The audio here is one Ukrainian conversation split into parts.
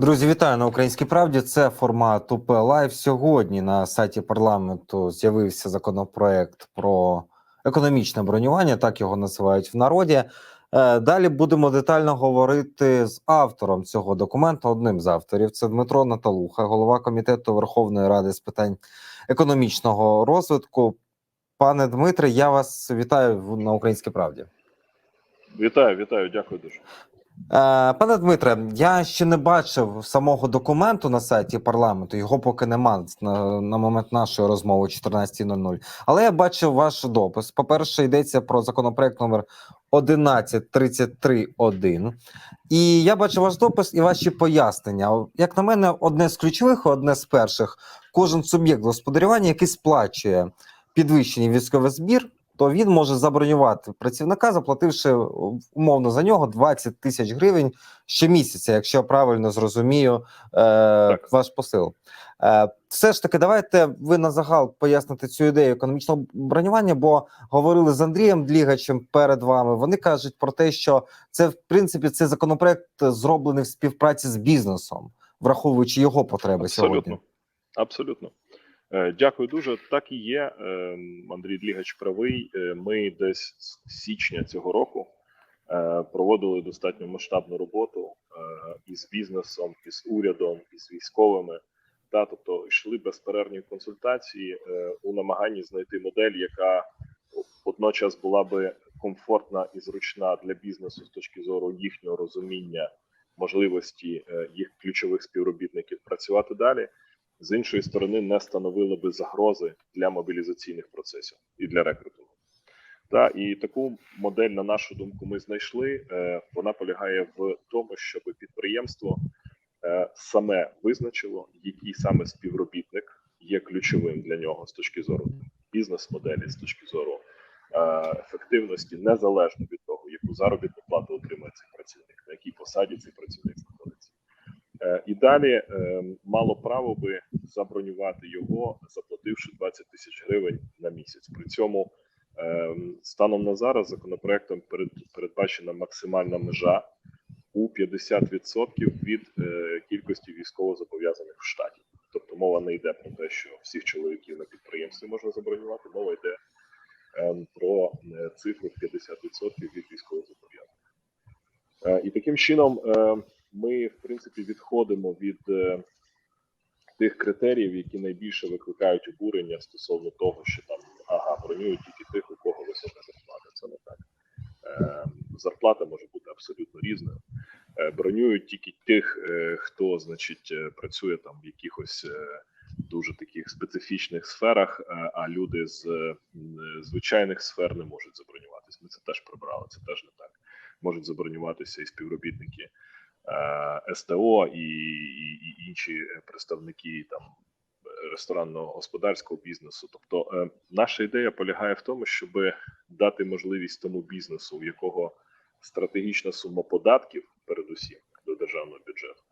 Друзі, вітаю на українській правді. Це формат УП Лайв. Сьогодні на сайті парламенту з'явився законопроект про економічне бронювання, так його називають в народі. Е, Далі будемо детально говорити з автором цього документу. Одним з авторів це Дмитро Наталуха, голова комітету Верховної Ради з питань економічного розвитку. Пане Дмитре, я вас вітаю на українській правді. Вітаю, вітаю, дякую дуже. Е, Пане Дмитре, я ще не бачив самого документу на сайті парламенту. Його поки нема на, на момент нашої розмови о 14.00. Але я бачив ваш допис. По-перше, йдеться про законопроект номер 1133.1. І я бачив ваш допис і ваші пояснення. Як на мене, одне з ключових, одне з перших, кожен суб'єкт господарювання, який сплачує підвищений військовий збір, то він може забронювати працівника, заплативши умовно за нього 20 тисяч гривень щомісяця, якщо я правильно зрозумію е, ваш посил. Е, все ж таки, давайте ви на загал поясните цю ідею економічного бронювання, бо говорили з Андрієм Длігачем перед вами. Вони кажуть про те, що це в принципі цей законопроект зроблений в співпраці з бізнесом, враховуючи його потреби Абсолютно. сьогодні. Абсолютно. Е, Дякую дуже. Так і є. Е, Андрій Длігач правий. Е, Ми десь з січня цього року е, проводили достатньо масштабну роботу із бізнесом, із урядом, із військовими. Та, тобто йшли безперервні консультації у намаганні знайти модель, яка водночас була би комфортна і зручна для бізнесу з точки зору їхнього розуміння можливості їх ключових співробітників працювати далі з іншої сторони не становили би загрози для мобілізаційних процесів і для рекрутингу. Та і таку модель, на нашу думку, ми знайшли. Е, Вона полягає в тому, щоб підприємство е, саме визначило, який саме співробітник є ключовим для нього з точки зору бізнес-моделі, з точки зору е, ефективності, незалежно від того, яку заробітну плату отримує цей працівник, на якій посаді цей працівник знаходиться. І далі мало право би забронювати його, заплативши 20 тисяч гривень на місяць. При цьому е, станом на зараз законопроектом перед, передбачена максимальна межа у 50% від е, кількості військовозобов'язаних в штаті. Тобто мова не йде про те, що всіх чоловіків на підприємстві можна забронювати. Мова йде е, про е, цифру в 50% від військовозобов'язаних. Е, І таким чином. Е, ми, в принципі, відходимо від тих критеріїв, які найбільше викликають обурення стосовно того, що там ага, бронюють тільки тих, у кого висока зарплата. Це не так. Е, зарплата може бути абсолютно різною. Е, бронюють тільки тих, е, хто, значить, е, працює там в якихось дуже таких специфічних сферах, а люди з звичайних сфер не можуть забронюватись. Ми це теж прибрали, це теж не так. Можуть забронюватися і співробітники СТО і, і, і інші е, представники там е, ресторанного господарського бізнесу. Тобто, е, наша ідея полягає в тому, щоб дати можливість тому бізнесу, у якого стратегічна сума податків, передусім до державного бюджету,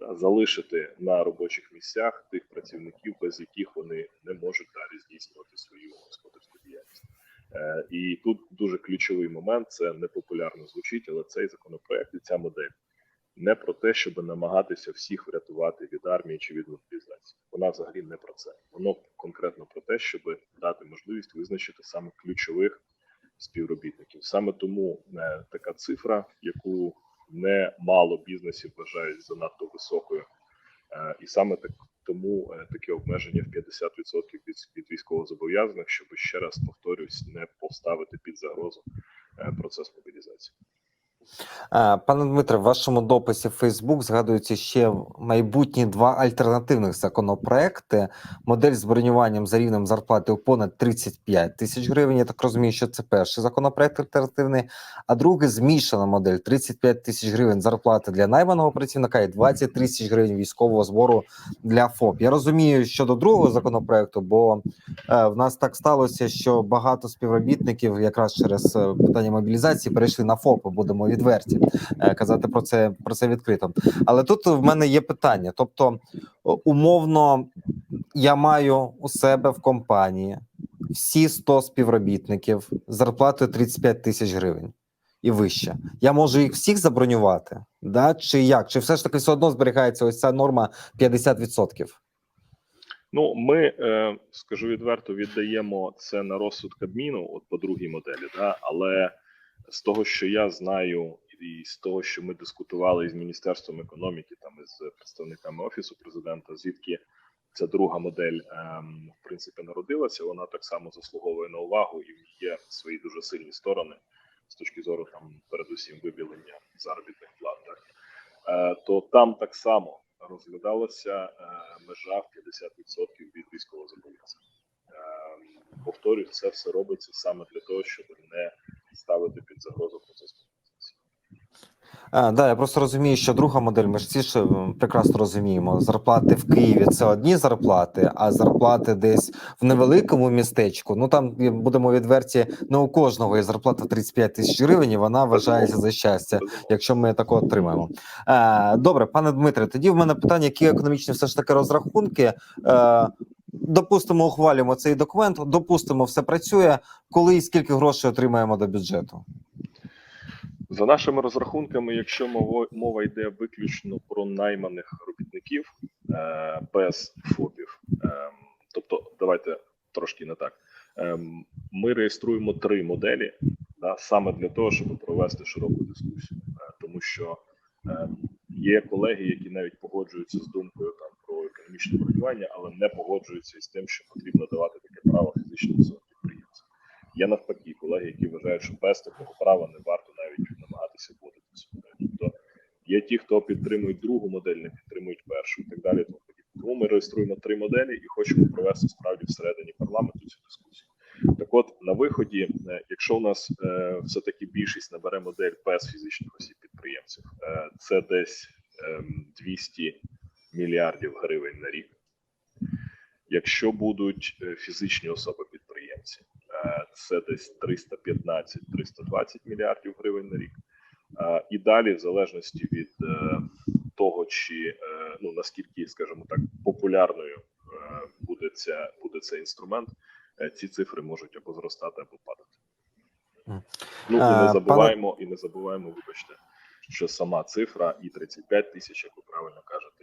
да, залишити на робочих місцях тих працівників, без яких вони не можуть далі здійснювати свою господарську діяльність. Е, І тут дуже ключовий момент. Це непопулярно звучить, але цей законопроект і ця модель не про те, щоб намагатися всіх врятувати від армії чи від мобілізації. Вона взагалі не про це. Воно конкретно про те, щоб дати можливість визначити саме ключових співробітників. Саме тому е, така цифра, яку не мало бізнесів вважають занадто високою, е, і саме так тому е, таке обмеження в 50% від, від військовозобов'язаних, щоб ще раз повторюсь, не поставити під загрозу е, процес мобілізації. Е, Пане Дмитре, в вашому дописі в Фейсбук згадуються ще майбутні два альтернативних законопроекти. Модель з бронюванням за рівнем зарплати у понад 35 тисяч гривень. Я так розумію, що це перший законопроект альтернативний, а другий змішана модель 35 тисяч гривень зарплати для найманого працівника і 20 тисяч гривень військового збору для ФОП. Я розумію щодо другого законопроекту, бо е, в нас так сталося, що багато співробітників якраз через е, питання мобілізації перейшли на ФОПи. Будемо відверті е, казати про це про це відкрито. Але тут в мене є питання: тобто, умовно, я маю у себе в компанії всі 100 співробітників зарплатою 35 тисяч гривень. і вище. Я можу їх всіх забронювати, да? чи як? Чи все ж таки все одно зберігається ось ця норма 50%? Ну, ми е, скажу відверто, віддаємо це на розсуд Кабміну, от по другій моделі, да, але з того, що я знаю, і з того, що ми дискутували із міністерством економіки, там із представниками офісу президента, звідки ця друга модель ем, в принципі народилася, вона так само заслуговує на увагу і є свої дуже сильні сторони з точки зору там, передусім вибілення заробітних плат. Так. Е, то там так само розглядалася е, межа в 50% від військового зобов'язання. Е, повторюю, це все робиться саме для того, щоб не ставити під загрозу процес мобілізації. А, да, я просто розумію, що друга модель, ми ж всі ж прекрасно розуміємо. Зарплати в Києві це одні зарплати, а зарплати десь в невеликому містечку. Ну там будемо відверті, не у кожного є зарплата 35 тисяч гривень, і вона вважається за щастя, якщо ми такого отримаємо. Е, добре, пане Дмитре, тоді в мене питання, які економічні все ж таки розрахунки. Е, допустимо, ухвалюємо цей документ, допустимо, все працює. Коли і скільки грошей отримаємо до бюджету? За нашими розрахунками, якщо мова, мова йде виключно про найманих робітників е, без ФОПів, е, тобто давайте трошки не так. Е, ми реєструємо три моделі да, саме для того, щоб провести широку дискусію, тому що є колеги, які навіть погоджуються з думкою економічне бронювання, але не погоджуються із тим, що потрібно давати таке право фізичним особам підприємцям. Є навпаки колеги, які вважають, що без такого права не варто навіть намагатися цю. Тобто є ті, хто підтримують другу модель, не підтримують першу і так далі. Тому. Тому ми реєструємо три моделі і хочемо провести справді всередині парламенту цю дискусію. Так, от на виході, е, якщо у нас е, все таки більшість набере модель без фізичних осіб підприємців, е, це десь е, 200 мільярдів гривень на рік. Якщо будуть е, фізичні особи підприємці, е, це десь 315-320 мільярдів гривень на рік. Е, І далі, в залежності від того, чи ну наскільки, скажімо так, популярною буде ця буде цей інструмент, ці цифри можуть або зростати, або падати. Ну і не забуваємо, і не забуваємо, вибачте, що сама цифра і 35 тисяч, як ви правильно кажете,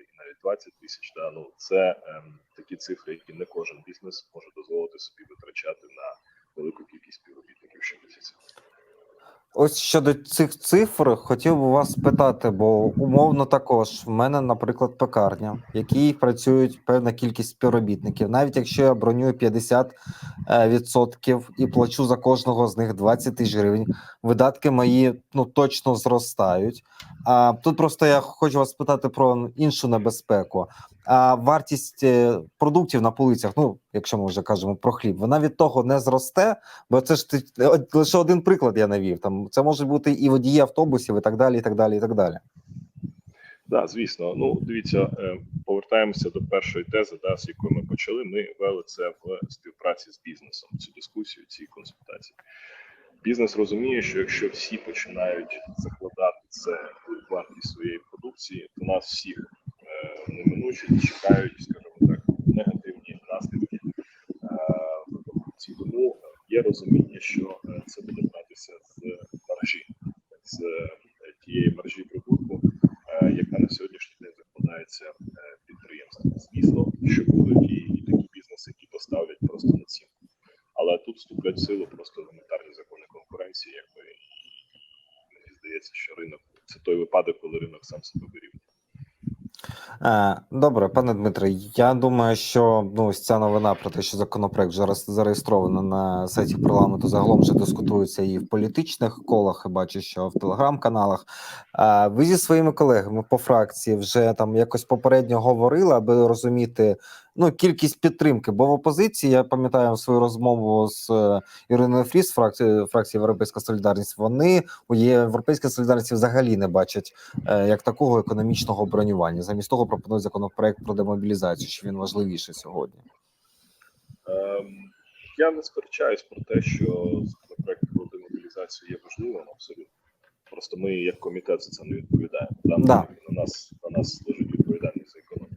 20 тисяч, да, ну це ем, такі цифри, які не кожен бізнес може дозволити собі витрачати на велику кількість співробітників. Ось щодо цих цифр, хотів би вас спитати, бо умовно також в мене, наприклад, пекарня, в якій працюють певна кількість співробітників. Навіть якщо я бронюю 50% е, і плачу за кожного з них 20 тисяч гривень, видатки мої ну точно зростають. А тут просто я хочу вас спитати про іншу небезпеку. А вартість е, продуктів на полицях, ну якщо ми вже кажемо про хліб, вона від того не зросте, Бо це ж ти- лише один приклад я навів. Там це може бути і водії автобусів, і так далі, і так далі, і так далі. Да, звісно. Ну дивіться, е, повертаємося до першої тези, да, з якої ми почали. Ми вели це в співпраці з бізнесом. Цю дискусію, ці консультації. Бізнес розуміє, що якщо всі починають закладати це вартість своєї продукції, то нас всіх неминуче чекають, скажімо так, негативні наслідки е. Тому є розуміння, що е, це буде братися з маржі, з е, тієї маржі прибутку, яка на сьогоднішній день закладається підприємством. Звісно, що будуть і, такі бізнеси, які поставлять просто націнку. Але тут вступлять в силу просто елементарні закони конкуренції, якби мені здається, що ринок це той випадок, коли ринок сам себе вирівнює. Е, Добре, пане Дмитре. Я думаю, що ну ось ця новина про те, що законопроект вже зареєстровано на сайті парламенту, загалом вже дискутується і в політичних колах. і Бачу, що в телеграм-каналах. Ви зі своїми колегами по фракції вже там якось попередньо говорили, аби розуміти ну кількість підтримки. Бо в опозиції я пам'ятаю свою розмову з е, Іриною Фріс, фракції фракції Європейська Солідарність. Вони у Європейській солідарності взагалі не бачать е, як такого економічного бронювання. Замість того пропонують законопроект про демобілізацію, що він важливіший сьогодні. Ем, я не сперечаюсь про те, що законопроект про демобілізацію є важливим абсолютно. Просто ми, як комітет, за це не відповідаємо. Там Да. на нас на нас лежить відповідальність за економіку.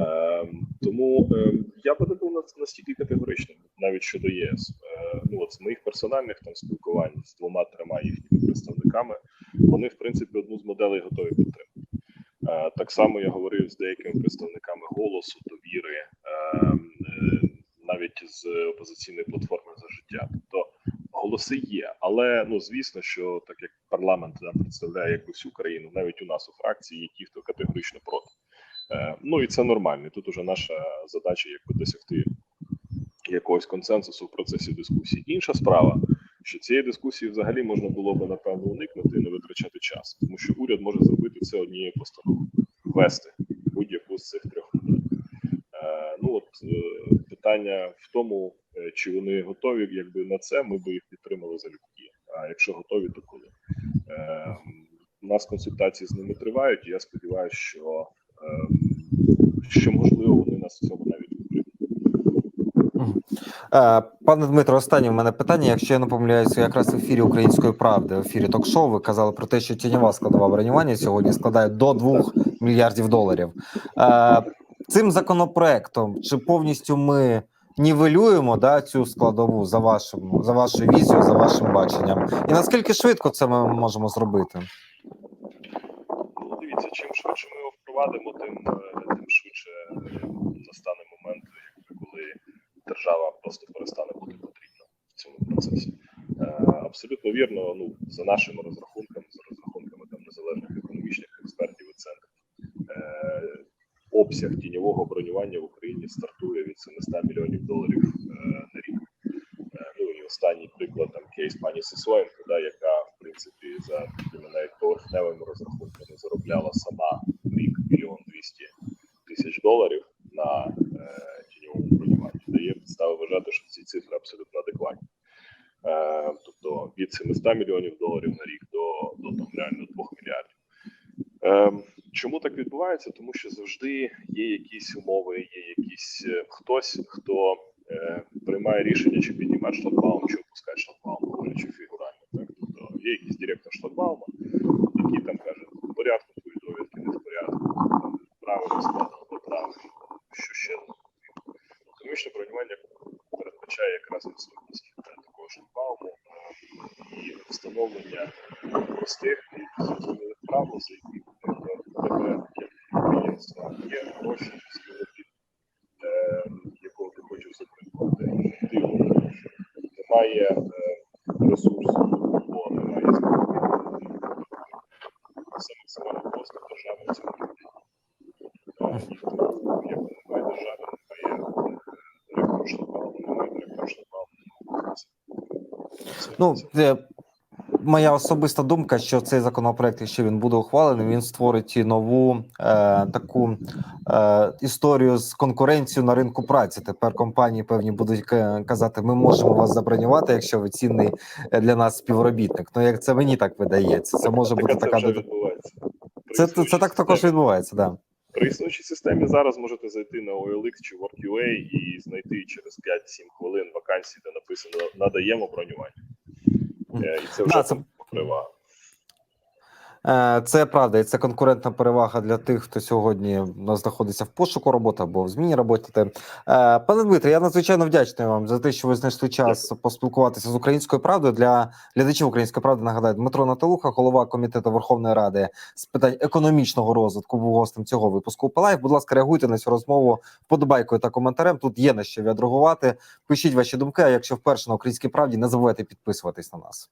Ем, тому ем, я би не був настільки категоричним, навіть щодо ЄС. Е, Ну от з моїх персональних там спілкувань з двома трьома їхніми представниками, вони в принципі одну з моделей готові підтримати. Е, Так само я говорив з деякими представниками голосу, довіри, е, е, навіть з опозиційної платформи за життя. Тобто голоси є, але ну звісно, що так як парламент представляє як усю країну, навіть у нас у фракції є ті, хто категорично проти. Е, Ну і це нормально. Тут уже наша задача якби досягти якогось консенсусу в процесі дискусії. Інша справа, що цієї дискусії взагалі можна було би напевно уникнути і не витрачати час, тому що уряд може зробити це однією постановою, ввести будь-яку з цих трьох. Е, ну от е, питання в тому, чи вони готові, якби на це ми би їх підтримали залюбки. А якщо готові, то коли у нас консультації з ними тривають. і Я сподіваюся, що, що можливо вони нас в цьому навіть. Е, Пане Дмитро, останнє в мене питання. Якщо я не помиляюся, якраз в ефірі Української правди, в ефірі ток-шоу, ви казали про те, що тіньова складова бронювання сьогодні складає до 2 мільярдів доларів. Е, Цим законопроектом чи повністю ми нівелюємо да, цю складову за вашим за вашою візією, за вашим баченням? І наскільки швидко це ми можемо зробити? Ну, дивіться, чим швидше ми його впровадимо, тим, е, тим швидше е, настане момент, коли держава просто перестане бути потрібна в цьому процесі. Е, Абсолютно вірно, ну за нашими розрахунками, за розрахунками там незалежних економічних експертів і центрів. Обсяг тіньового бронювання в Україні стартує від 700 мільйонів доларів на рік. Ну і останній приклад там кейс пані Сисоєнко, да, яка в принципі за навіть поверхневими розрахунками заробляла сама в рік мільйон двісті тисяч доларів на е, тіньовому бронюванні. Дає підстави вважати, що ці цифри абсолютно адекватні. Е, тобто від 700 мільйонів доларів на рік до, до там реально 2 мільярдів. Ем, Чому так відбувається? Тому що завжди є якісь умови, є якісь е, хтось, хто е, приймає рішення, чи піднімати шлагбаум, чи опускати шлагбаум, говорячи фігурально. Так? Тобто є якийсь директор шлагбаума, який там каже, в порядку твої довідки, не в порядку, правильно складено, неправильно, що ще. Економічне бронювання передбачає якраз відсутність такого шлагбауму і встановлення простих і зрозумілих правил, за які тебе як підприємства є гроші, співробіт, якого ти хочеш запрацювати, ти його робиш. Немає ресурсу, або немає співробітників. Це максимально просто держава в цьому робить. Е, І тому, як немає держави, немає е, директора шлагбауму, немає директора шлагбауму, немає. Це- Ну, це- моя особиста думка, що цей законопроект, якщо він буде ухвалений, він створить і нову е, таку е, історію з конкуренцією на ринку праці. Тепер компанії певні будуть казати: ми можемо вас забронювати, якщо ви цінний е, для нас співробітник. Ну як це мені так видається, це може Так, бути це така вже відбувається. Це, це, це так також відбувається, да. При існуючій системі зараз можете зайти на OLX чи WorkUA і знайти через 5-7 хвилин вакансії, де написано надаємо бронювання. Е, І це вже Да, це- перевага. Е, Це правда, і це конкурентна перевага для тих, хто сьогодні знаходиться в пошуку роботи або в зміні роботи. Е, Пане Дмитре, я надзвичайно вдячний вам за те, що ви знайшли час поспілкуватися з українською правдою. Для глядачів української правди нагадаю, Дмитро Наталуха, голова комітету Верховної Ради з питань економічного розвитку, був гостем цього випуску. Палаїв. Будь ласка, реагуйте на цю розмову вподобайкою та коментарем. Тут є на що відреагувати. Пишіть ваші думки. А якщо вперше на українській правді, не забувайте підписуватись на нас.